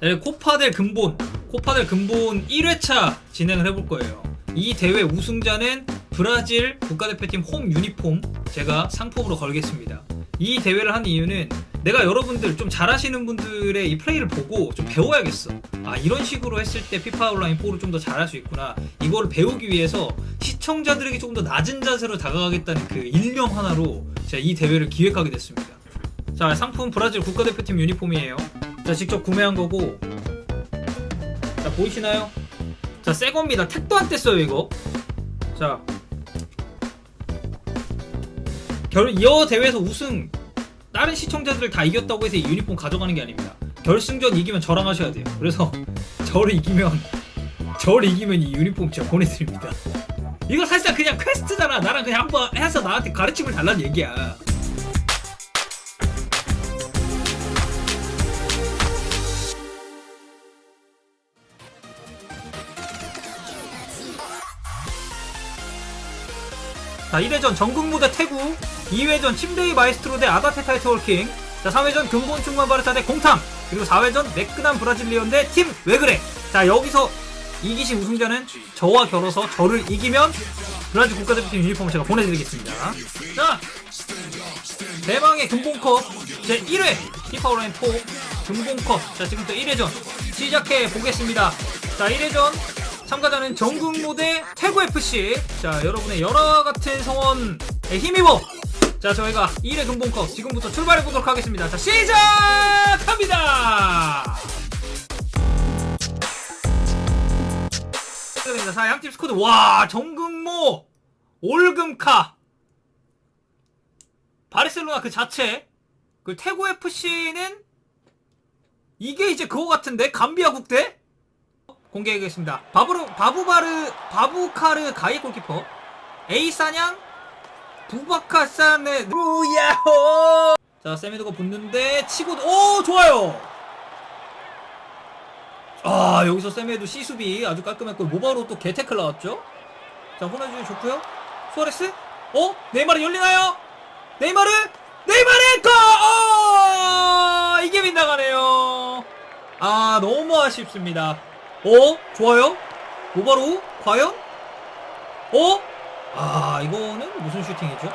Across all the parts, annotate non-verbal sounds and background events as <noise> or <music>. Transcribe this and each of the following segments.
네, 코파델 근본, 코파델 근본 1회차 진행을 해볼 거예요. 이 대회 우승자는 브라질 국가대표팀 홈 유니폼 제가 상품으로 걸겠습니다. 이 대회를 한 이유는 내가 여러분들 좀 잘하시는 분들의 이 플레이를 보고 좀 배워야겠어. 아 이런 식으로 했을 때 피파 온라인 4를 좀 더 잘할 수 있구나. 이거를 배우기 위해서 시청자들에게 조금 더 낮은 자세로 다가가겠다는 그 일념 하나로 제가 이 대회를 기획하게 됐습니다. 자 상품 브라질 국가대표팀 유니폼이에요. 자 직접 구매한 거고 자 보이시나요? 자 새 겁니다. 택도 안 뗐어요 이거. 자 결, 이 대회에서 우승 다른 시청자들을 다 이겼다고 해서 이 유니폼 가져가는 게 아닙니다. 결승전 이기면 저랑 하셔야 돼요. 그래서 <laughs> 저를 이기면 저를 이기면 이 유니폼 제가 보내드립니다. 이거 사실상 그냥 퀘스트잖아. 나랑 그냥 한번 해서 나한테 가르침을 달라는 얘기야. 자 1회전 전국무대 태구 2회전 침대이 마이스트로 대 아다테 타이 터울킹 자 3회전 근본 충만 바르타 대 공탕 그리고 4회전 매끈한 브라질리언 대팀 왜그래 자 여기서 이기신 우승자는 저와 결어서 저를 이기면 브라질 국가대표팀 유니폼을 제가 보내드리겠습니다. 자 대망의 근본컵 제 1회 피파 온라인 4 근본컵. 자 지금부터 1회전 시작해 보겠습니다. 자 1회전 참가자는 전국무대 태구FC 자 여러분의 여러 같은 성원에 힘입어. 자 저희가 1회 근본컵 지금부터 출발해 보도록 하겠습니다. 자 시작합니다 시작됩니다. 자 양팀 스쿼드. 와 정국모 올금카. 바르셀로나 그 자체. 그 태구 FC는 이게 이제 그거 같은데? 감비아 국대? 공개하겠습니다. 바브르 바부바르 바부카르 가이 골키퍼. 에이사냥 부바카 산의 루야호. 자 세미도가 붙는데 치고 오 좋아요. 아 여기서 세미에도 C수비 아주 깔끔했고 모바로 또 개테클 나왔죠. 자 호나주니 좋고요. 수아레스 어 네이마르 열리나요? 네이마르 네이마르 골! 어, 이게 빗나가네요. 아 너무 아쉽습니다. 어 좋아요. 모바로 과연? 어? 아 이거는 무슨 슈팅이죠?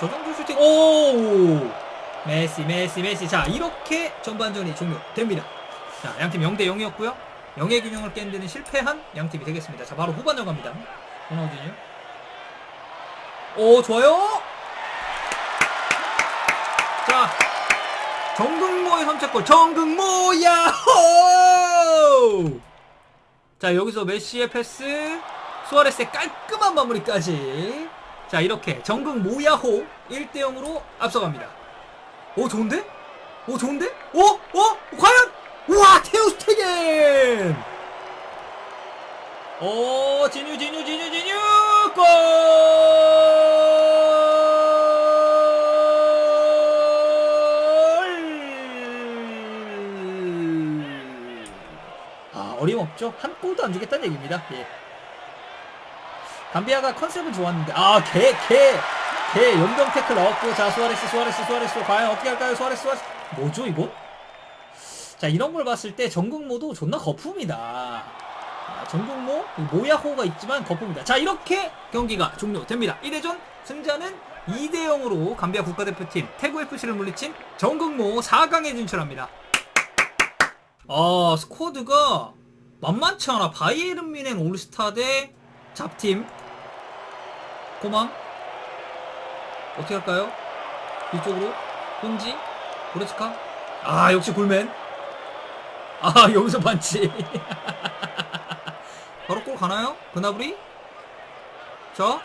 저 정도 슈팅 오 메시 메시 메시 자 이렇게 전반전이 종료됩니다. 자 양팀 0대 0이었고요. 영의 균형을 깨는 데는 실패한 양팀이 되겠습니다. 자 바로 후반전 갑니다. 호나우진요. 오 좋아요. 자 정근모의 선착골 정근모 야호! 자 여기서 메시의 패스 수아레스의 깔끔한 마무리까지 자 이렇게 정극 모야호 1대0으로 앞서갑니다 오 좋은데? 오 좋은데? 오? 오? 과연? 우와 테우스테겐! 오 진유 진유 진유 진유! 골! 아 어림없죠? 한 골도 안 주겠다는 얘기입니다. 예. 감비아가 컨셉은 좋았는데 아 개 개 개 연병 태클 넣었고 자 수아레스 수아레스 수아레스. 과연 어떻게 할까요? 수아레스 수아레스. 뭐죠 이거? 자 이런 걸 봤을 때 전국모도 존나 거품이다. 아, 전국모 모야호가 있지만 거품이다. 자 이렇게 경기가 종료됩니다. 1회전 승자는 2대 0으로 감비아 국가대표팀 태구FC를 물리친 전국모 4강에 진출합니다. 아 스쿼드가 만만치 않아. 바이에른 미넨 올스타 대 잡팀. 고망. 어떻게 할까요? 뒤쪽으로. 혼지. 고레츠카. 아 역시 굴맨 아 <laughs> 여기서 반치 <laughs> 바로 골 가나요? 그나브리? 자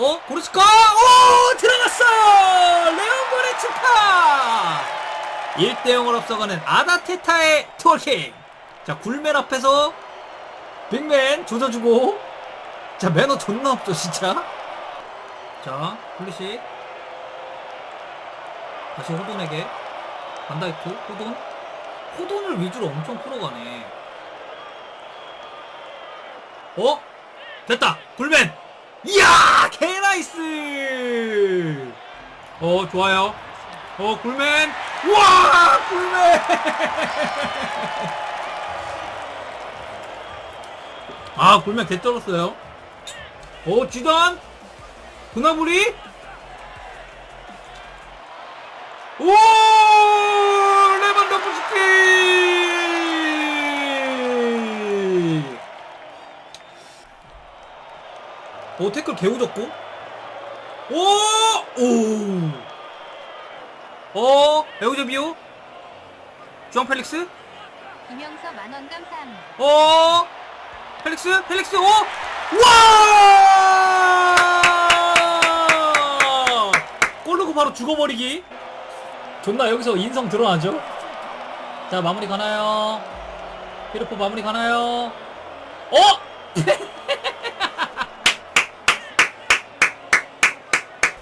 어? 고레츠카! 오! 들어갔어요! 레온 고레츠카 1대0으로 앞서가는 아다테타의 투어킹. 자 굴맨 앞에서 빅맨 조져주고. 자 매너 존나 없죠 진짜? 자 플리시. 다시 호돈에게 반다이크? 호돈? 호돈을 위주로 엄청 풀어가네. 어? 됐다! 굴맨! 이야! 개나이스! 어 좋아요. 어 굴맨! 우와! 굴맨! <laughs> 아 굴맨 개 떨었어요. 어 지단 구나부리 오 태클 개우졌고 오! 오! 어? 에우제비오? 주앙 펠릭스? 김영서 만원 감사합니다. 어? 펠릭스? 펠릭스? 어? 와! 골 넣고 바로 죽어버리기. 존나 여기서 인성 드러나죠? 자, 마무리 가나요? 히로포 마무리 가나요? 어? <laughs>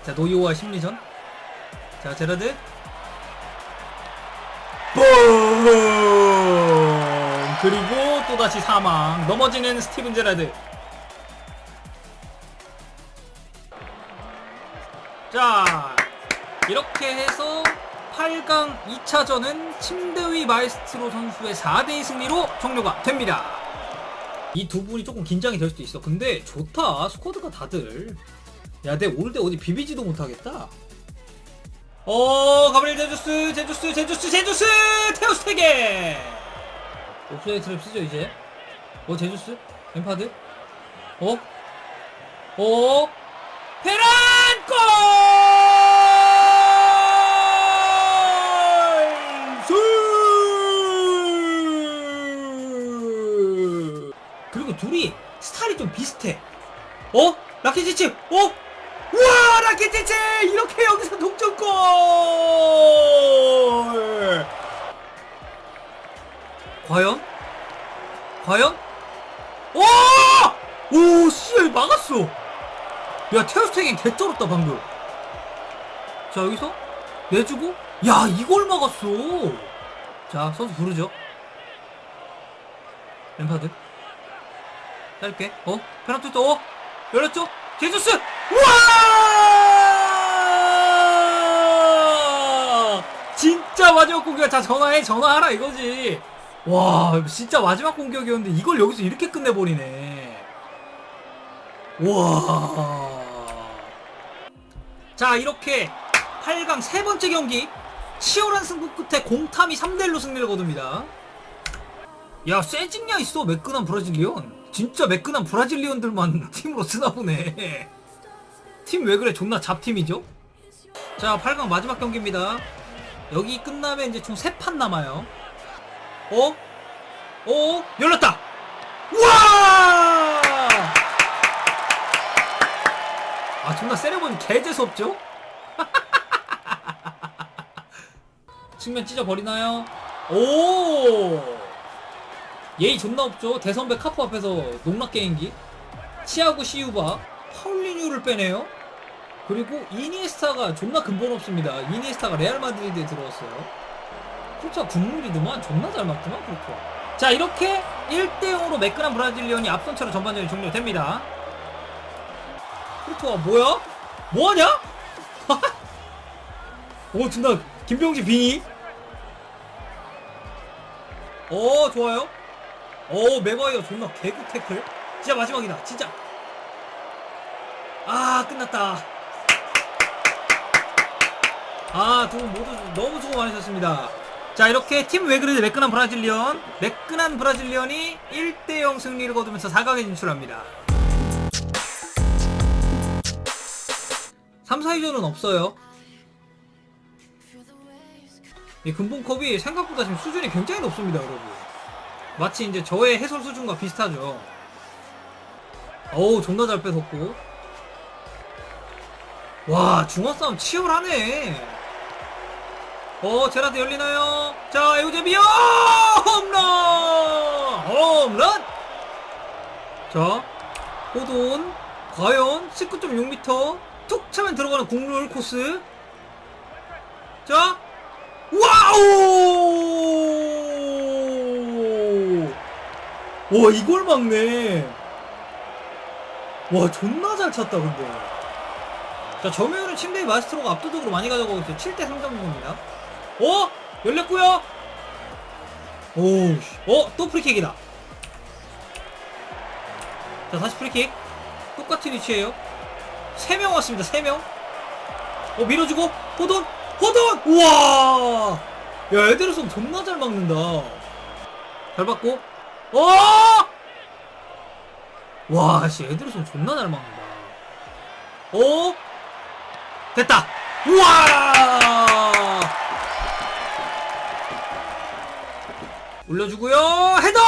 자, 노이오와 심리전. 자, 제라드. 뽕! 그리고 또다시 사망. 넘어지는 스티븐 제라드. 자, 이렇게 해서 8강 2차전은 침대위 마에스트로 선수의 4대2 승리로 종료가 됩니다. 이 두 분이 조금 긴장이 될 수도 있어. 근데 좋다. 스쿼드가 다들. 야, 내 올 때 어디 비비지도 못하겠다. 어, 가브리엘 제주스, 제주스, 제주스, 제주스, 테오스테게. 옵사이드 트랩 쓰죠 이제. 어, 제주스, 엠파드. 어, 어, 페란 골! 그리고 둘이 스타일이 좀 비슷해. 어? 라키티치, 어? 우와, 라키티치! 이렇게 여기서 동점골! 과연? 과연? 오! 오, 씨, 막았어! 야, 테어스테겐 개쩔었다, 방금. 자, 여기서 내주고, 야, 이걸 막았어! 자, 선수 부르죠. 램파드. 짧게. 어? 페널티 또, 어? 열렸죠? 제주스! 우와! 진짜 마지막 공격. 자, 전화해, 전화하라 이거지. 와, 진짜 마지막 공격이었는데 이걸 여기서 이렇게 끝내버리네. 와. 자, 이렇게 8강 세 번째 경기 치열한 승부 끝에 공탐이 3대1로 승리를 거둡니다. 야, 세징야 있어, 매끈한 브라질리언. 진짜 매끈한 브라질리언들만 <laughs> 팀으로 쓰나 보네. 팀 왜 그래? 존나 잡팀이죠? 자, 8강 마지막 경기입니다. 여기 끝나면 이제 총 3판 남아요. 어? 어? 열렸다! 우와! 아, 존나 세레머니 개재수없죠? <laughs> 측면 찢어버리나요? 오! 예의 존나 없죠? 대선배 카프 앞에서 농락 게임기. 치아고 시우바. 파울리뉴를 빼네요? 그리고 이니에스타가 존나 근본 없습니다. 이니에스타가 레알 마드리드에 들어왔어요. 크루트와 국물이더만 존나 잘 맞더만 크루트와. 자 이렇게 1대0으로 매끈한 브라질리언이 앞선 차로 전반전이 종료됩니다. 크루트와 뭐야? 뭐하냐? <laughs> 오 존나 김병지 빙이. 오 좋아요. 오 맥와이어 존나 개구 태클. 진짜 마지막이다. 진짜. 아 끝났다. 아, 두 분 모두 너무 수고 많으셨습니다. 자, 이렇게 팀 외그리드 매끈한 브라질리언, 매끈한 브라질리언이 1대0 승리를 거두면서 4강에 진출합니다. 3, 4위전은 없어요. 이 근본컵이 생각보다 지금 수준이 굉장히 높습니다, 여러분. 마치 이제 저의 해설 수준과 비슷하죠. 어우, 존나 잘 뺏었고. 와, 중원 싸움 치열하네. 어, 제라드 열리나요? 자, 에우제비어! 홈런! 홈런! 자, 호돈. 과연 19.6m. 툭 차면 들어가는 국룰 코스. 자, 와우! 와, 이걸 막네. 와, 존나 잘 찼다, 근데. 자, 점유율은 침대의 마스트로가 압도적으로 많이 가져가고 있어요. 7대 3 정도입니다. 어? 열렸고요. 오, 씨. 어, 또 프리킥이다. 자, 다시 프리킥. 똑같은 위치에요. 3명 왔습니다. 3명. 어, 밀어주고 호돈, 호돈. 우와. 야, 에데르송 존나 잘 막는다. 잘 받고. 어! 와, 씨, 에데르송 존나 잘 막는다. 오! 됐다! 우와! 올려주고요 헤더!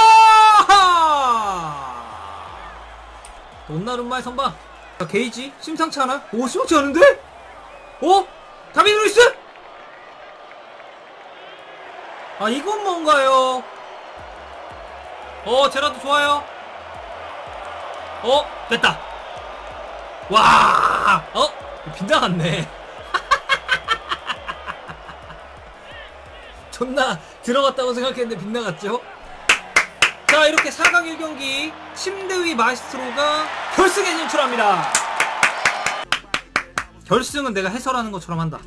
돈나룸마의 선방 자, 게이지 심상치 않아? 오 심상치 않은데? 어? 다비드 루이스? 아 이건 뭔가요? 어 제라도 좋아요 어 됐다 와 어? 빗나갔네 존나 들어갔다고 생각했는데 빗나갔죠? 자 이렇게 4강 1경기 침대위 마이스트로가 결승에 진출합니다. 결승은 내가 해설하는 것처럼 한다.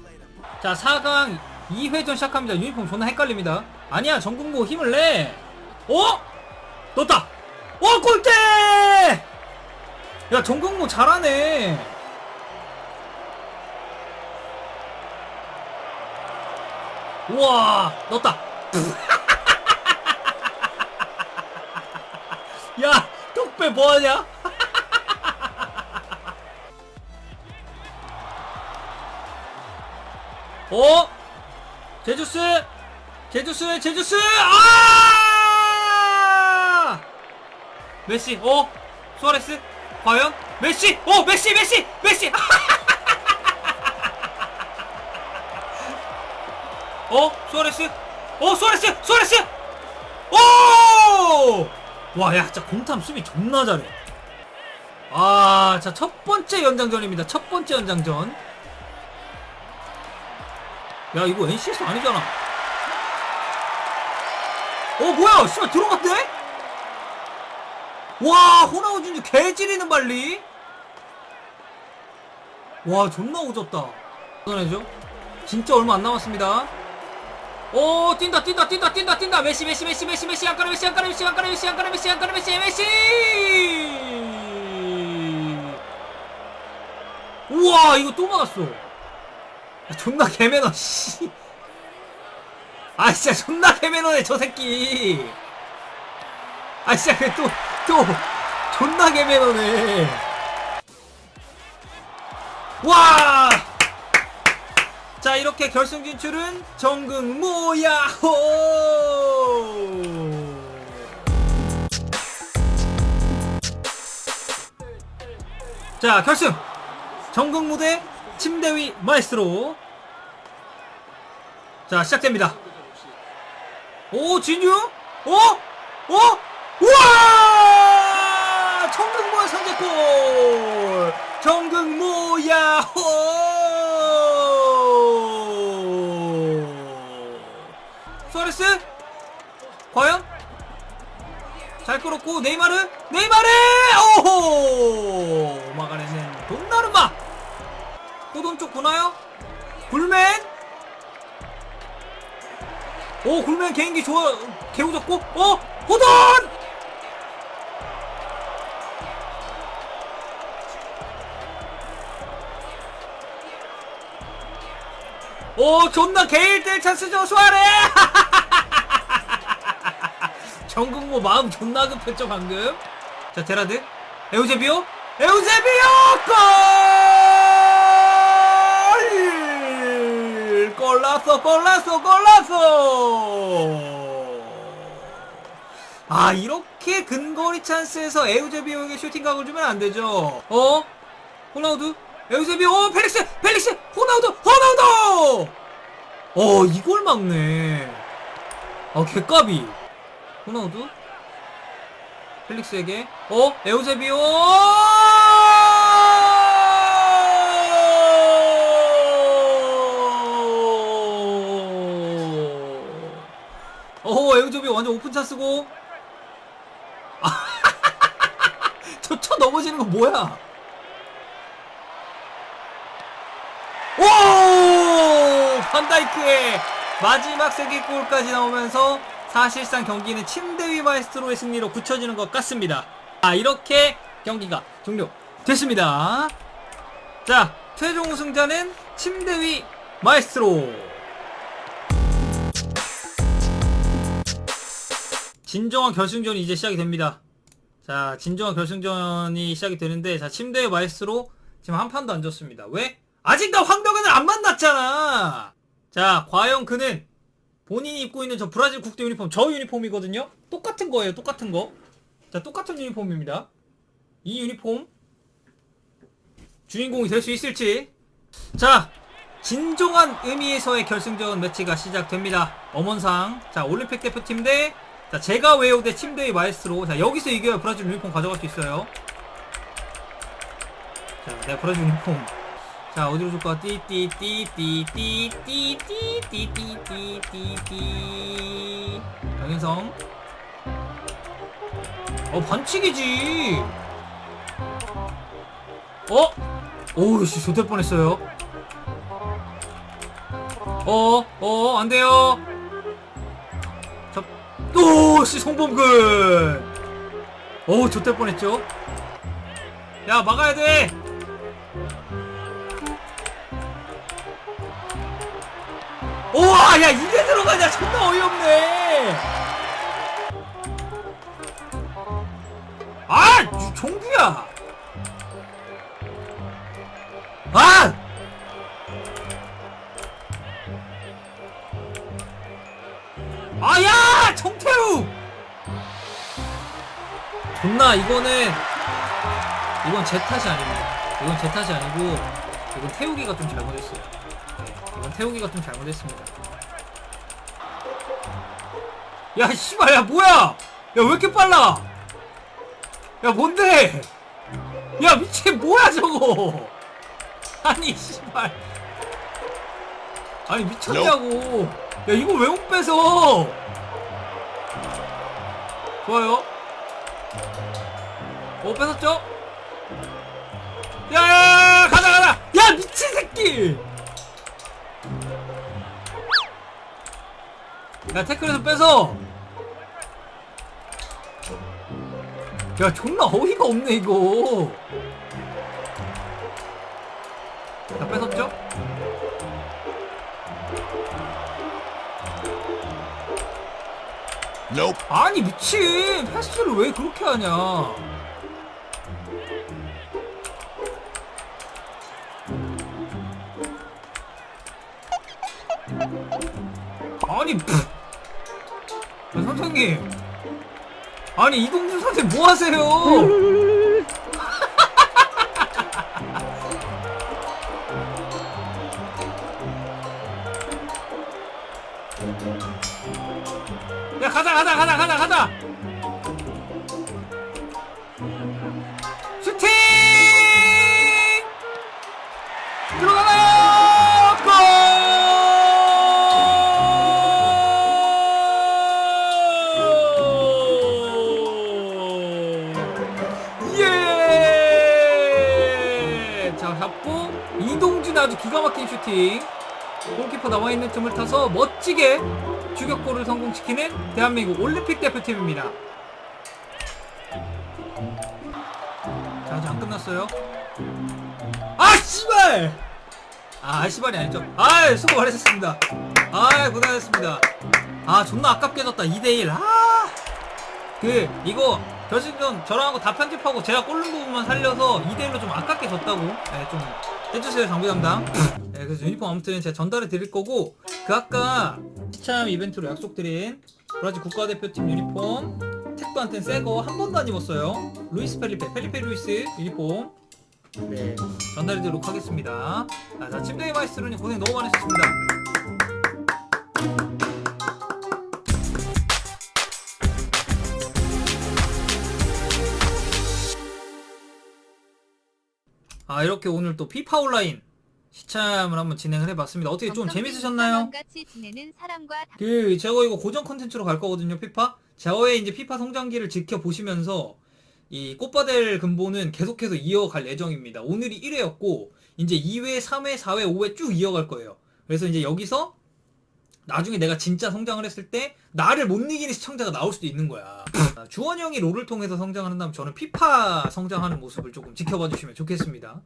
자 4강 2회전 시작합니다. 유니폼 존나 헷갈립니다. 아니야 전국모 힘을 내. 어? 넣었다. 어 골대! 야 전국모 잘하네 우와 넣었다. <laughs> 야 톡배 뭐하냐? <laughs> 어? 제주스? 제주스 제주스! 아! 메시 어? 수아레스? 과연? 메시! 어 메시 메시 메시 <laughs> 어? 수아레스? 어 수아레스! 수아레스! 오 와 야 진짜 공탐 수비 존나 잘해. 아 자 첫 번째 연장전입니다. 첫 번째 연장전. 야 이거 NCS 아니잖아. 어 뭐야? 씨발 들어갔대 와 호나우진주 개지리는 발리. 와 존나 오졌다. 전해줘. 진짜 얼마 안 남았습니다 오 뛴다 뛴다 뛴다 뛴다 뛴다 메시 메시 메시 메시 메시 안가라 메시 안가라 메시 안가라 메시 안가라 메시 안가라 메시 메시 우와 이거 또 막았어 야, 존나 개매너 씨. 아 진짜 존나 개매너네 저 새끼. 아 진짜 그또또 존나 개매너네. 와. 자 이렇게 결승 진출은 정극모야호. 자 결승! 정극 무대 침대 위 마이스트로. 자 시작됩니다. 오 진유? 오? 오? 우와! 정극모야 선제골! 정극모야호 잘 끌었고 네이마르 네이마르! 오호! 막아내는 돈나르마! 호돈 쪽 보나요? 굴맨! 오 굴맨 개인기 좋아 개우졌고 어? 호돈! 오 존나 개일대 찬스죠 수아레 <laughs> 정국모 마음 존나 급했죠 방금? 자 데라드. 에우제비오. 에우제비오! 골! 골랐어 골랐어 골랐어 아 이렇게 근거리 찬스에서 에우제비오에게 슈팅각을 주면 안 되죠? 어? 호나우두? 에우제비오 어 펠릭스! 펠릭스! 호나우두! 호나우두! 어 이걸 막네. 아 개까비 호나우두? 펠릭스에게? 어? 에우제비오! 어 에우제비오 완전 오픈 찬스고. <laughs> 저쳐 넘어지는 거 뭐야? 반다이크의 마지막 세계골까지 나오면서 사실상 경기는 침대위 마에스트로의 승리로 굳혀지는 것 같습니다. 아 이렇게 경기가 종료됐습니다. 자 최종 우승자는 침대위 마에스트로. 진정한 결승전이 이제 시작이 됩니다. 자, 진정한 결승전이 시작이 되는데, 자, 침대의 마이스로 지금 한 판도 안 졌습니다. 왜? 아직 나 황병현을 안 만났잖아! 자, 과연 그는 본인이 입고 있는 저 브라질 국대 유니폼, 저 유니폼이거든요? 똑같은 거예요, 똑같은 거. 자, 똑같은 유니폼입니다. 이 유니폼, 주인공이 될 수 있을지. 자, 진정한 의미에서의 결승전 매치가 시작됩니다. 엄원상. 자, 올림픽 대표팀 대, 자, 제가 외우 대 침대의 마에스트로. 자, 여기서 이겨야 브라질 유니폼 가져갈 수 있어요. 자, 내가 브라질 유니폼. 자, 어디로 줄까? 띠띠띠띠띠띠띠띠띠띠띠. 정인성. 어, 반칙이지. 어? 오우씨, 좋될 뻔했어요. 어, 어, 안 돼요. 자, 또, 씨, 송범근. 어우, 좋될 뻔했죠. 야, 막아야 돼. 우와, 야, 이게 들어가냐? 존나 어이없네. 아, 유- 종규야. 아! 아야! 정태우! 존나 이거는 이건 제 탓이 아닙니다. 이건 제 탓이 아니고 이건 태우기가 좀 잘못했어요. 네, 이건 태우기가 좀 잘못했습니다. 야 씨발 야 뭐야? 야 왜 이렇게 빨라? 야 뭔데? 야 미친 뭐야 저거? 아니 씨발 아니 미쳤냐고 야 이거 왜못 뺏어 좋아요 어 뺏었죠? 야 야 야 가자 가자 야 미친 새끼 야 태클에서 뺏어 야 존나 어이가 없네 이거 자 뺏었죠? Nope. 아니 미친 패스를 왜 그렇게 하냐 아니 푸. 야, 선생님. 아니 이동준 선생님 뭐 하세요? <laughs> 야 가자 가자 가자 가자 가자 슈팅 골키퍼 나와 있는 틈을 타서 멋지게 추격골을 성공시키는 대한민국 올림픽 대표팀입니다. 자, 아직 안 끝났어요. 아, 씨발! 아, 씨발이 아니죠. 아, 수고 많으셨습니다. 아, 고생하셨습니다. 아, 존나 아깝게 졌다. 2대1. 아! 그, 이거, 결승전 저랑 하고 다 편집하고 제가 꼴른 부분만 살려서 2대1로 좀 아깝게 졌다고. 네, 좀 해주세요, 장비 담당. 네, 그래서 유니폼 아무튼 제가 전달해 드릴 거고, 그 아까 시참 이벤트로 약속드린 브라질 국가대표팀 유니폼 택도 한텐 새거 한 번도 안 입었어요. 루이스 펠리페, 펠리페 루이스 유니폼. 네, 전달해 드리도록 하겠습니다. 자, 자 침대의 마이스터님 고생 너무 많으셨습니다. 아 이렇게 오늘 또 피파 온라인 시참을 한번 진행을 해봤습니다. 어떻게 좀 재밌으셨나요? 그 제가 이거 고정 컨텐츠로 갈 거거든요 피파 저의 이제 피파 성장기를 지켜보시면서 이 꽃바델 근본은 계속해서 이어갈 예정입니다 오늘이 1회였고 이제 2회 3회 4회 5회 쭉 이어갈 거예요 그래서 이제 여기서 나중에 내가 진짜 성장을 했을 때 나를 못 이기는 시청자가 나올 수도 있는 거야. 아, <laughs> 주원 형이 롤을 통해서 성장을 한다면 저는 피파 성장하는 모습을 조금 지켜봐 주시면 좋겠습니다.